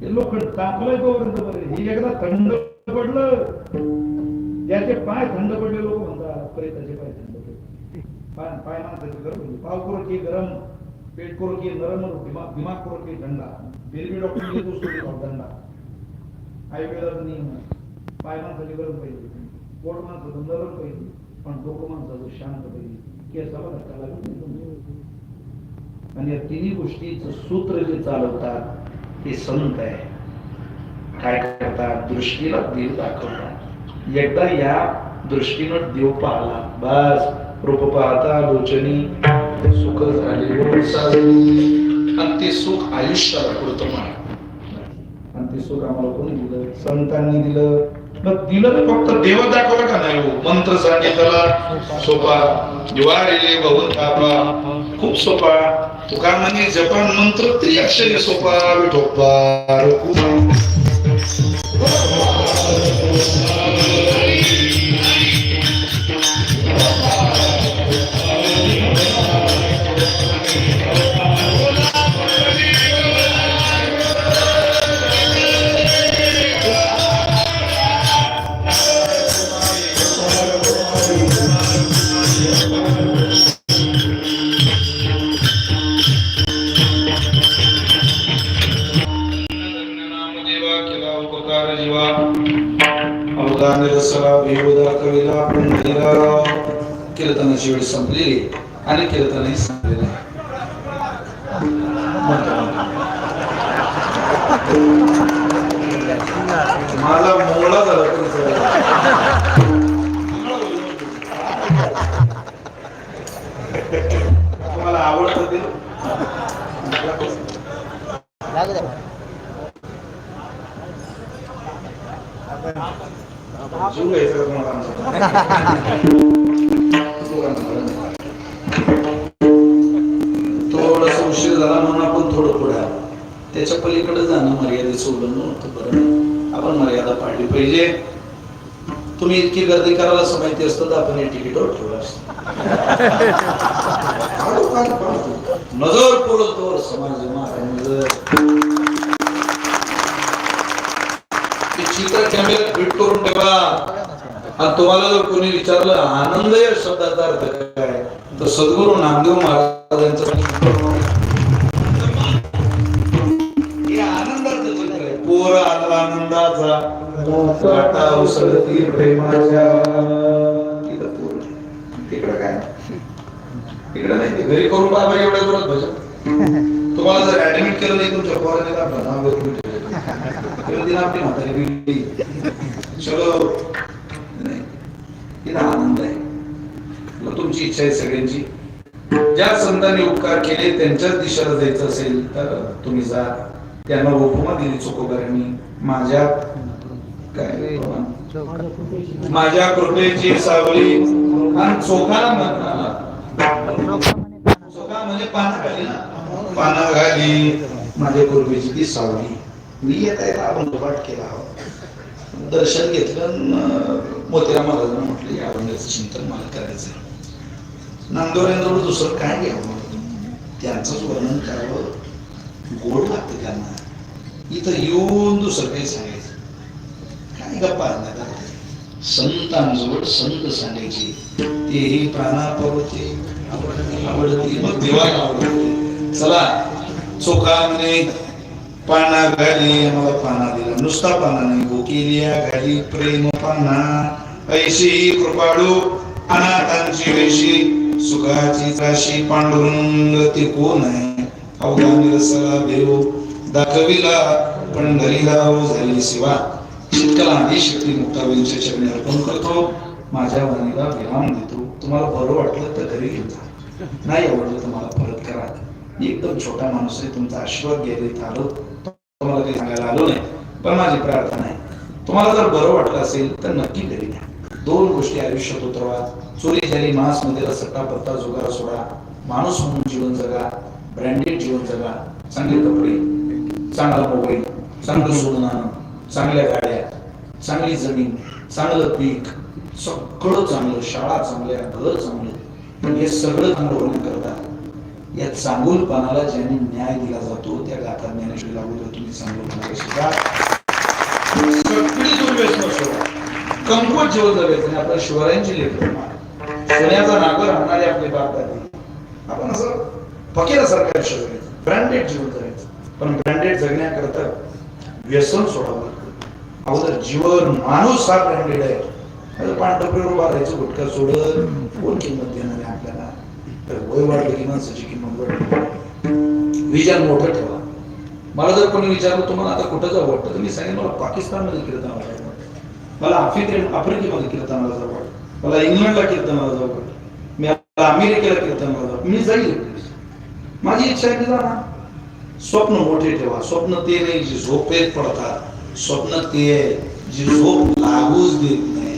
हे लोखंड तापलंय तोपर्यंत हे एकदा थंड पडलं त्याचे पाय थंड पडले लोक म्हणतात प्रेताचे पाय थंड पडले. पाय पाय माणसाचे गरम होते पाव करो की गरम पेट करो की नरम दिमाग दिमाग करो की थंडा फिर भी डॉक्टर ने तो उसको आयुर्वेदाचा नियम आहे. पाय माणसाचे गरम पाहिजे. पोट माणसाचं नरम पाहिजे. पण डोकं माणसाचं शांत पाहिजे. केसाला धक्का लागून आणि या तिन्ही गोष्टीचं सूत्र जे चालवतात हे संत आहे? काय करतात? दृष्टीला देव दाखवतात. एकदा या दृष्टीनं देव पाहला. बस. रूप पाहता लोचनी. सुख झाले. आणि ते सुख आयुष्याला पुरतं म्हणा. आणि ते सुख आम्हाला कोणी दिलं? संतांनी दिलं. मग दिलं तर फक्त देव दाखवला का नाही हो? मंत्र सांगितला. सोपा. ज्वारेले भवन थापा. खूप सोपा. तुकार म्हणे जपान मंत्र त्रिअक्षरी सोपा विठोपा मला मोळा झाला तुम्हाला आवडतं ते? जीव घ्यायचा तुम्हाला पलीकडे जाणं मर्यादेचं उल्लंघन होतं. बरं आपण मर्यादा पाळली पाहिजे. तुम्ही इतकी गर्दी करायला असं माहिती असतं तर आपण हे तिकीटवर ठेवलं असतं. नजर पुरवतो समाज नजर चित्र कॅमेऱ्यात फिट करून ठेवा. आणि तुम्हाला जर कोणी विचारलं आनंद या शब्दाचा अर्थ काय? तर सद्गुरू नामदेव महाराजांचं प्रेमाच्या तिकडं काय? तिकडं नाही घरी करून बाबा एवढ्या जोरात भजन तुम्हाला जर ऍडमिट केलं नाही तुमच्या पोराने आपली म्हातारी बिघडली. चलो नाही. तिला आनंद आहे. मग तुमची इच्छा आहे सगळ्यांची. ज्या संतांनी उपकार केले त्यांच्याच दिशेला जायचं असेल तर तुम्ही जा. त्यांना उपमा दिली चुकोबारांनी माझ्या काय माझ्या कृपेची सावली. आणि चोखाला चोखा म्हणजे पाना ना? पाना घाली माझ्या कृपेची ती सावली. मी येत आहे आपण पाठ केला हो. दर्शन घेतलं मोतीराम महाराजांना म्हटलं या अभंगाचं चिंतन मला करायचं नांदोऱ्यांजवळ दुसरं काय घ्यावं? त्यांचंच वर्णन करावं. गोड लागतं त्यांना इथं येऊन दुसरं काही सांगायचं काय गप्पा आणणार संतांजवळ संत सांगायचे तेही प्राणापवते आवडते मग देवाला आवडते चला चोखा पाना घाली आम्हाला पाना दिला नुसता पाना नाही गोकिलिया घाली प्रेम पाना ऐशी कृपाळू अनाथांची वेशी सुखाची त्राशी पांडुरंग ते कोण आहे अवघानी रसला देव दाखविला पंढरीला ओ झाली सेवा शीतकाला आणि शक्ती मुक्ताबाईंच्या चरणी अर्पण करतो माझ्या वाणीला विराम देतो. तुम्हाला बरं वाटलं तर घरी घेऊन जा. नाही आवडलं तर मला परत करा. एकदम छोटा माणूस आहे तुमचा आशीर्वाद घ्यायला इथं आलो. तुम्हाला काही सांगायला आलो नाही पण माझी प्रार्थना आहे. तुम्हाला जर बरं वाटलं असेल तर नक्की घरी घ्या. दोन गोष्टी आयुष्यात उतरवा. चोरी झाली मांसमध्ये सट्टा पत्ता जुगारा सोडा. माणूस म्हणून जीवन जगा. ब्रँडेड जीवन जगा चांगले कपडे चांगला मोबाईल चांगलं सोनं चांगल्या गाड्या चांगली जमीन चांगलं पीक सगळं चांगलं शाळा चांगल्या घर चांगलं. पण हे सगळं चांगलं होण्याकरता या चांगुलपणाला ज्यांनी न्याय दिला जातो त्या गाथा ज्ञानेश्वरी लागू तुम्ही चांगलं शिका सगळी दुर्व्यसन सोडा. जीवन जगायचं आणि आपल्या शिवरायांची लेखन सोन्याचा नागर आणणारे आपले बाप दादी. आपण असं फकीरासारखं आयुष्य जगायचं ब्रँडेड जीवन जगायचं. पण ब्रँडेड जगण्याकरता व्यसन सोडावं लागतं. अगोदर जीवन माणूस हा ब्रँडेड आहे. आता पांढरपेवर उभा गुटखा सोडत कोण किंमत देणार आहे आपल्याला? तर वय वाढलं की माणसाची किंमत वाढली. विजन मोठं ठेवा. मला जर कोणी विचारलं तुम्हाला आता कुठं जावं वाटतं? तर मी सांगेन मला पाकिस्तानमध्ये कीर्तनाला जावं मला आफ्रिके आफ्रिकेमध्ये कीर्तनाला जावं वाटतं मला इंग्लंडला कीर्तनाला जावं वाटतं मी आता अमेरिकेला कीर्तनाला जावं मी जाईल माझी इच्छा आहे की ना स्वप्न मोठे ठेवा. स्वप्न ते नाही जी झोपेत पडतात. स्वप्न ते आहे जी झोप लागूच देत नाही.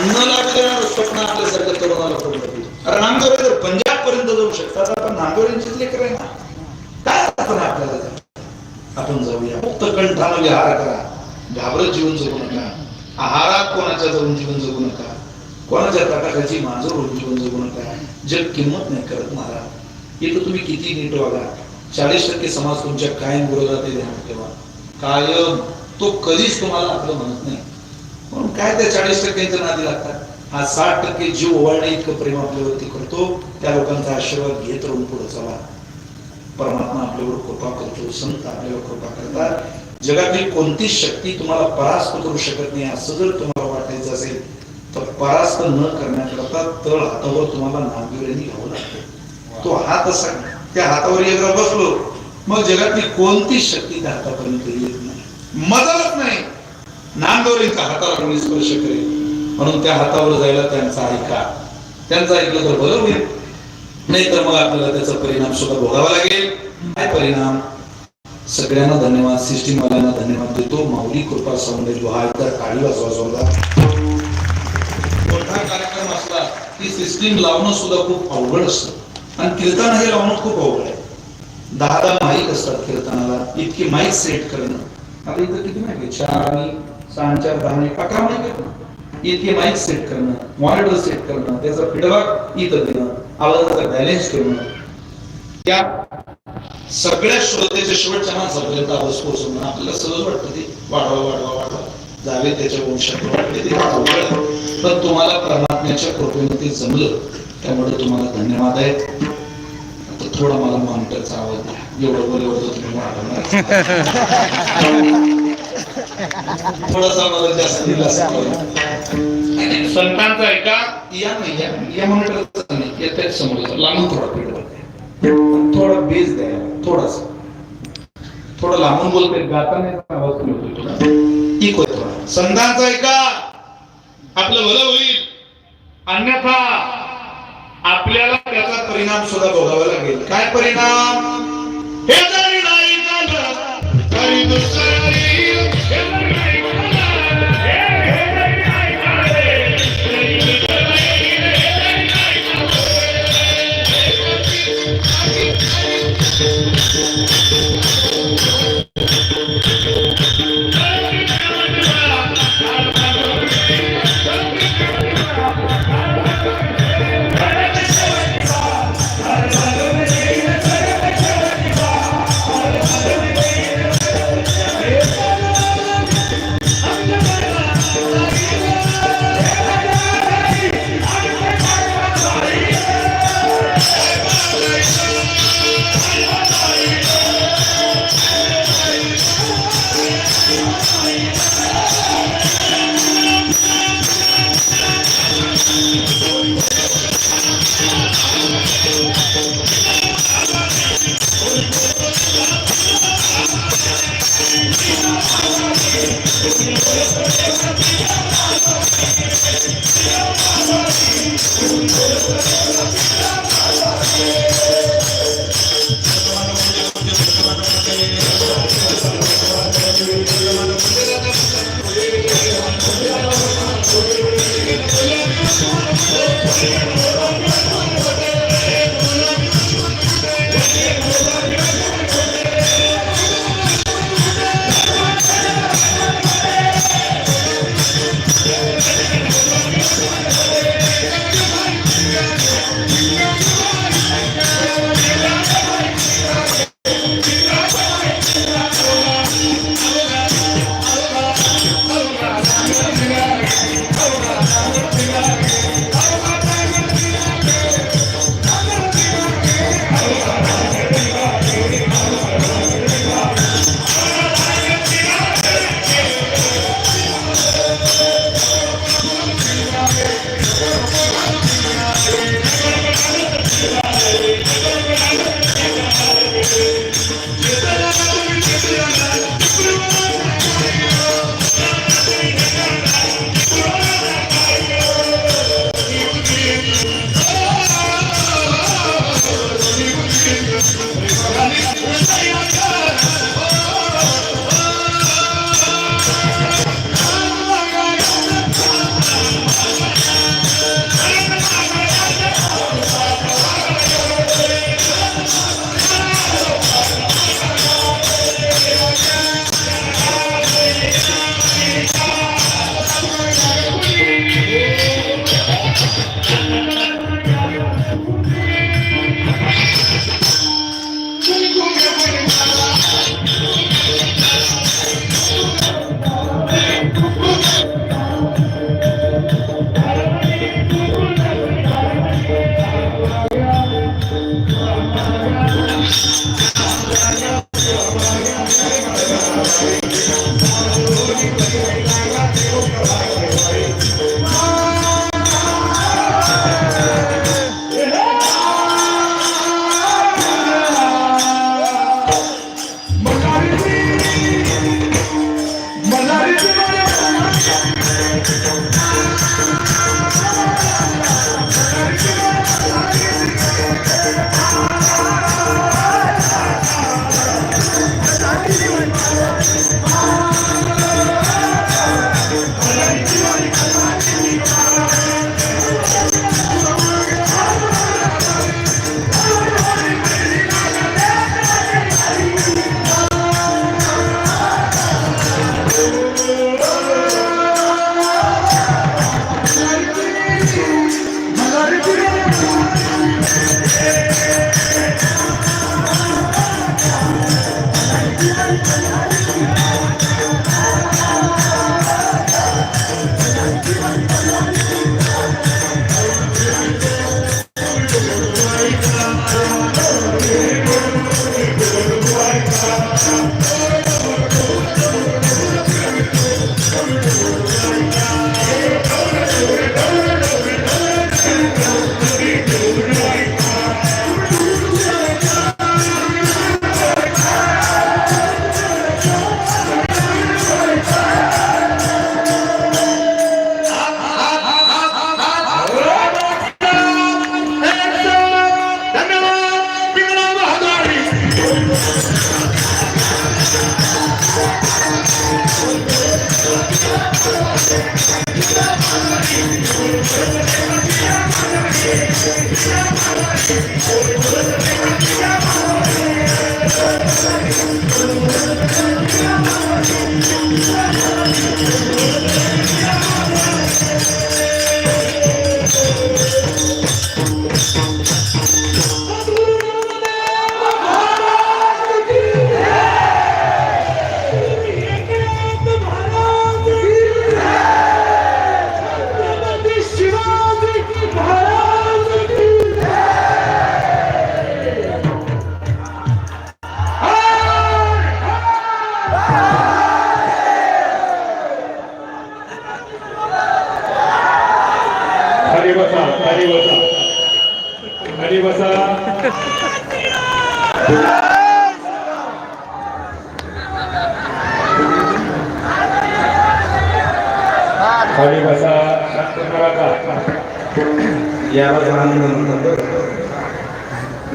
न लागू स्वप्न आपल्यासारख्या तरुणाला पडलं कारण नांदोरे जर पंजाब पर्यंत जाऊ शकतात आपण नांदोऱ्यांचीच लेकर आहे ना. काय आपण आपल्याला आपण जाऊया. मुक्त कंठानं विहार करा. घाबरत जीवन जगू नका. आहारात कोणाच्या जाऊन जीवन जगू नका. कोणाच्या तटाखाची माझं होऊन जीवन जगू नका? जग किंमत नाही करत मला. इथं तुम्ही किती नीट वागा. चाळीस टक्के समाज तुमच्या कायम विरोधात ध्यान ठेवा कायम. तो कधीच तुम्हाला आपलं म्हणत नाही. म्हणून काय त्या चाळीस टक्क्यांच्या नादी लागतात? हा साठ टक्के जीव ओवाळणे इतकं प्रेम आपल्यावरती करतो त्या लोकांचा आशीर्वाद घेत राहून पुढे चला. परमात्मा आपल्यावर कृपा करतो संत आपल्यावर कृपा करतात. जगातील कोणतीच शक्ती तुम्हाला परास्त करू शकत नाही असं जर तुम्हाला वाटायचं असेल तर परास्त न करण्याकरता तळ हातावर तुम्हाला नागरिकांनी घ्यावं लागतं. तो हात असा त्या हातावर एकदा बसलो मग जगातली कोणतीच शक्ती त्या हातापर्यंत येत नाही. मदत नाही. नांदोरींचा हाताला कोणी स्पर्श करेल. म्हणून त्या हातावर जायला त्यांचा ऐका. त्यांचा ऐकलं तर बरं होईल. नाही तर मग आपल्याला त्याचा परिणाम सुद्धा भोगावा लागेल. काय परिणाम? सगळ्यांना धन्यवाद. सिस्टीमवाल्यांना धन्यवाद देतो. माऊली कृपा सौंदर्य. जो हा एकदा काळी वाजवा ती सिस्टीम लावणं सुद्धा खूप अवघड असतं. आणि कीर्तन हे लावणं खूप अवघड आहे. दहा दहा माईक असतात कीर्तनाला इतकी माईक सेट करणं. आता इथं किती माहिती आहे? चार आणि सहा चार दहा आणि अकरा माईक आहेत माईक सेट करणं मॉनिटर सेट करणं त्याचा फीडबॅक इथं देणं आवाजाचा बॅलेन्स ठेवणं. त्या सगळ्या श्रोत्याच्या शेवटच्या माणसापर्यंत आवाज पोहोचवणं आपल्याला सहज वाटतं ते. वाढवा वाढवा वाढवा. जावे त्याच्या ते अवघड आहे. पण तुम्हाला परमात्म्याच्या कृपेने ते जमलं त्यामुळे तुम्हाला धन्यवाद आहेत. आता थोडा मला मॉनिटरचा आवाज द्या. एवढं बोल एवढं तुम्ही वाढवणार थोडासा आवाज जास्त दिला असं संतांचा ऐका या नाही या या मॉनिटरचा नाही. या त्याच समोर लांबून थोडा फीडबॅक थोडा बेस द्या. थोडासा. थोडं लांबून बोलते गाता नाही आवाज कमी होतोय. ठीक होतं. संतांचं ऐका आपलं भलं होईल. अन्यथा आपल्याला त्याचा परिणाम सुद्धा भोगावा लागेल. काय परिणाम? हे जरी नाही झालं Thank you. जरी नाही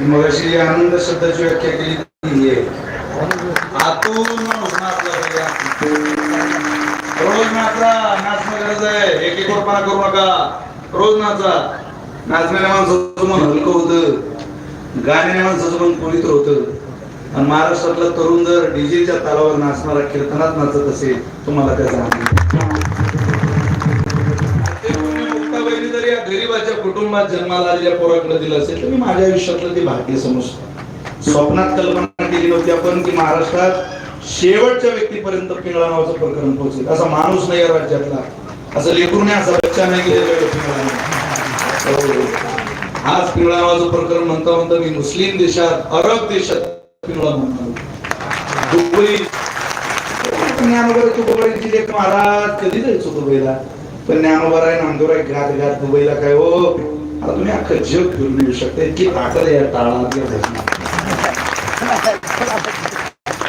मग अशी आनंद शब्दाची व्याख्या केली ती आतून माणूस नाचला पाहिजे, रोज नाचा नाचणं गरज आहे. एक एक रुपया करू नका. रोज नाचा. नाचणाऱ्या माणसाचं मन हलकं होतं. गाण्याने माणसाचं मन पवित्र होतं आणि महाराष्ट्रातला तरुण जर डीजेच्या तालावर नाचणारा कीर्तनात नाचत असेल तुम्हाला त्याचा आनंद कुटुंबात जन्माला आलेल्या पोराकडे दिलं असेल तर मी माझ्या आयुष्यातलं ते भाग्य समजतो. स्वप्नात कल्पना केली नव्हती आपण की महाराष्ट्रात शेवटच्या व्यक्तीपर्यंत पिंगळा नावाचं प्रकरण पोहोचेल. असा माणूस नाही या राज्यातला. असं लेकरून नाही असा बच्चा नाही गेलेला हो. आज पिंगळा नावाचं प्रकरण म्हणता म्हणता मी मुस्लिम देशात अरब देशात पिंगळा म्हणतो. दुबई. ज्ञानोबा तुकोबाईची लेख महाराज कधी जायचो दुबईला पण ज्ञानोबा आहे नांदोरा घात घात दुबईला काय हो? आता तुम्ही अख्खं जग फिरून येऊ शकता. इतकी ताकद या टाळात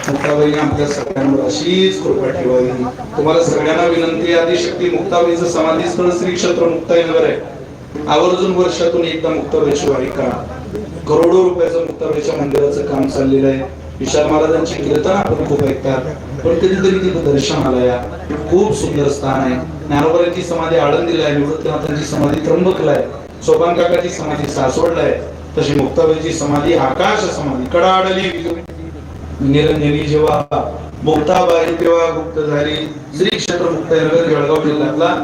मुक्ताबाईने आपल्या सगळ्यांवर अशीच कृपा ठेवावी. तुम्हाला सगळ्यांना विनंती आहे. आदिशक्ती मुक्ताबाईचं समाधी स्थळ श्री क्षेत्र मुक्ताईनगर आहे. आवर्जून वर्षातून एकदा मुक्ताबाईची वारी करोडो रुपयाचं मुक्ताबाईच्या मंदिराचं काम चाललेलं आहे. विशाल महाराजांची कीर्तन आपण खूप ऐकतात. पण कधीतरी तिथं दर्शनाला या खूप सुंदर स्थान आहे. ज्ञानोबाईची समाधी आळंदीला आहे. निवृत्तीनाथांची समाधी त्र्यंबकला आहे. सोपान काकाची समाधी सासवडला आहे तशी मुक्ताबाईची समाधी आकाश समाधी कडाडली निरंजनी जेव्हा मुक्ताबाई तेव्हा गुप्त झाली श्री क्षेत्र मुक्ताईनगर जळगाव जिल्ह्यातला.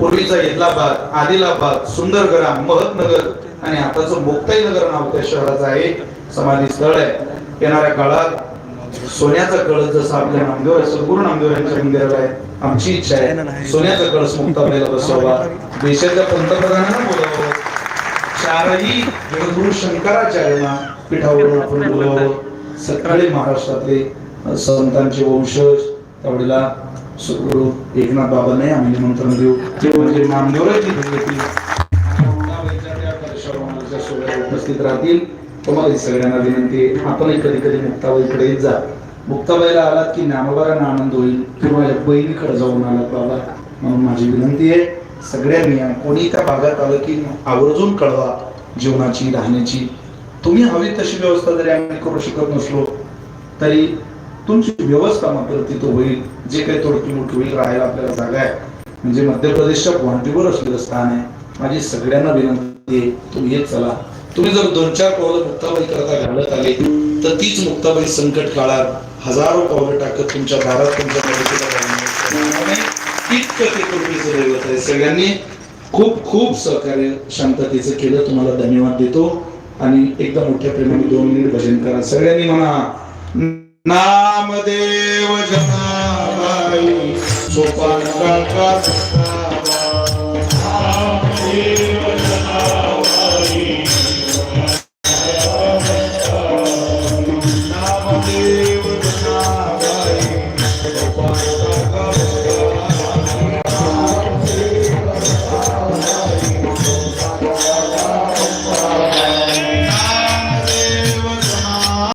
पूर्वीचा येदलाबाद आदिलाबाद सुंदरग्राम महतनगर आणि आताचं मुक्ताईनगर नाव त्या शहराचं आहे. समाधी स्थळ आहे. येणाऱ्या काळात सोन्याचा कळस जसा आपल्या नामदेव असं गुरु नामदेव यांच्या मंदिराला आहे. आमची इच्छा आहे. सोन्याचा कळस मुक्ताबाईला बसवा देशाच्या पंतप्रधानांना बोलावं. चारही जगद्गुरु शंकराचार्यांना पीठावरून आपण बोलावं सगळे महाराष्ट्रातले संतांचे वंशज त्यावेळेला सद्गुरु एकनाथ बाबांनाही आम्ही निमंत्रण देऊ. ते म्हणजे नामदेवराची भेटी मुक्ताबाईच्या उपस्थित राहतील. तुम्हाला सगळ्यांना विनंती आपणही कधी कधी मुक्ताबाईकडे येत जा. मुक्ताबाईला आलात की ज्ञानोबारांना आनंद होईल. किंवा या बहिणीकडे जाऊन आलात बाबा. म्हणून माझी विनंती आहे. सगळ्यांनी आणि कोणी त्या भागात आलं की आवर्जून कळवा जीवनाची राहण्याची. तुम्ही हवी तशी व्यवस्था जरी आम्ही करू शकत नसलो तरी तुमची व्यवस्था मात्र तिथं होईल. जे काही तोडकीमोड होईल राहायला आपल्याला जागा आहे. म्हणजे मध्य प्रदेशच्या गुवाहाटीवर असलेलं स्थान आहे. माझी सगळ्यांना विनंती आहे तुम्ही येत चला. तुम्ही जर दोन चार पावलं मुक्ताबाई करता घालत आले तर तीच मुक्ताबाई संकट काळात हजारो पावलं टाकत तुमच्या दारात तुमच्या मदतीला इतकं ते दैवत आहे. सगळ्यांनी खूप खूप सहकार्य शांततेचं केलं. तुम्हाला धन्यवाद देतो. आणि एकदा मोठ्या प्रेमाने दोन मिनिट भजन करा. सगळ्यांनी म्हणा नामदेव जनाबाई सोपान काका